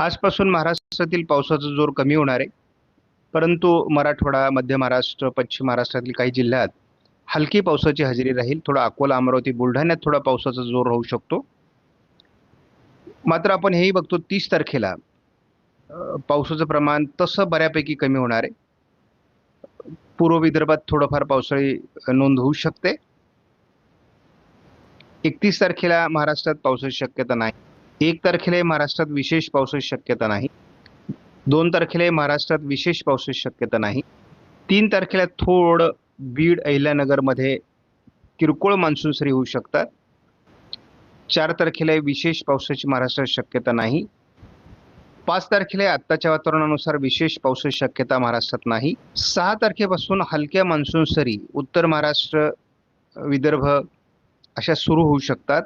आजपासून महाराष्ट्रातील पावसाचा जोर कमी होणार आहे. परंतु मराठवाडा मध्य महाराष्ट्र पश्चिम महाराष्ट्रातील काही जिल्ह्यात हलकी पावसाची हजेरी राहील. थोडा अकोला अमरावती बुलढाण्यात थोडा पावसाचा जोर राहू शकतो. मात्र आपण हेही बघतो तीस तारखेला पावसाचं प्रमाण तसं बऱ्यापैकी कमी होणार आहे. पूर्व विदर्भात थोडंफार पावसाळी नोंद होऊ शकते. एकतीस तारखेला महाराष्ट्रात पावसाची शक्यता नाही. एक तारखेला महाराष्ट्रात विशेष पावसाची शक्यता नाही. दोन तारखेला महाराष्ट्रात विशेष पावसाची शक्यता नाही. तीन तारखेला थोडं बीड अहिल्यानगरमध्ये किरकोळ मान्सून सरी होऊ शकतात. चार तारखेला विशेष पावसाची महाराष्ट्रात शक्यता नाही. पाच तारखेला आत्ताच्या वातावरणानुसार विशेष पावसाची शक्यता महाराष्ट्रात नाही. सहा तारखेपासून हलक्या मान्सून सरी उत्तर महाराष्ट्र विदर्भ अशा सुरू होऊ शकतात.